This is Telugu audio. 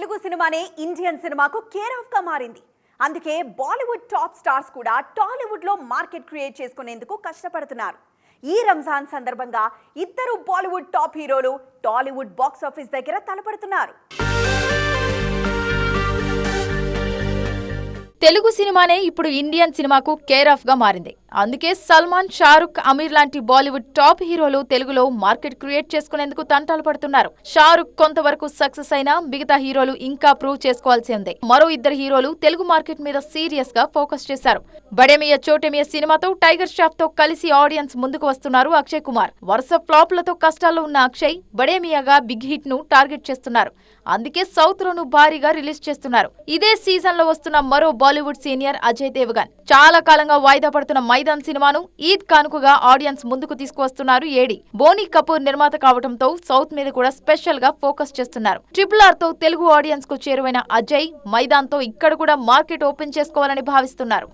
తెలుగు సినిమానే ఇండియన్ సినిమాకు కేర్ ఆఫ్గా మారింది. అందుకే బాలీవుడ్ టాప్ స్టార్స్ కూడా టాలీవుడ్లో మార్కెట్ క్రియేట్ చేసుకునేందుకు కష్టపడుతున్నారు. ఈ రంజాన్ సందర్భంగా ఇద్దరు బాలీవుడ్ టాప్ హీరోలు టాలీవుడ్ బాక్స్ ఆఫీస్ దగ్గర తలపడుతున్నారు. తెలుగు సినిమానే ఇప్పుడు ఇండియన్ సినిమాకు కేర్ ఆఫ్గా మారింది. అందుకే సల్మాన్ షారుఖ్ అమీర్ లాంటి బాలీవుడ్ టాప్ హీరోలు తెలుగులో మార్కెట్ క్రియేట్ చేసుకునేందుకు తంటాలు పడుతున్నారు. షారుఖ్ కొంతవరకు సక్సెస్ అయినా మిగతా హీరోలు ఇంకా ప్రూవ్ చేసుకోవాల్సి ఉంది. మరో ఇద్దరు హీరోలు తెలుగు మార్కెట్ మీద సీరియస్గా ఫోకస్ చేశారు. బడేమియ చోటేమియ సినిమాతో టైగర్ షాఫ్తో కలిసి ఆడియన్స్ ముందుకు వస్తున్నారు అక్షయ్ కుమార్. వరుస ఫ్లాప్లతో కష్టాల్లో ఉన్న అక్షయ్ బడేమియాగా బిగ్ హిట్ను టార్గెట్ చేస్తున్నారు. అందుకే సౌత్ లోను భారీగా రిలీజ్ చేస్తున్నారు. ఇదే సీజన్లో వస్తున్న మరో బాలీవుడ్ సీనియర్ అజయ్ దేవగన్. చాలా కాలంగా వాయిదా పడుతున్న మైదాన్ సినిమాను ఈద్ కానుకగా ఆడియన్స్ ముందుకు తీసుకువస్తున్నారు ఏడి. బోనీ కపూర్ నిర్మాత కావడంతో సౌత్ మీద కూడా స్పెషల్గా ఫోకస్ చేస్తున్నారు. ట్రిపుల్ ఆర్తో తెలుగు ఆడియన్స్కు చేరువైన అజయ్ మైదాన్తో ఇక్కడ కూడా మార్కెట్ ఓపెన్ చేసుకోవాలని భావిస్తున్నారు.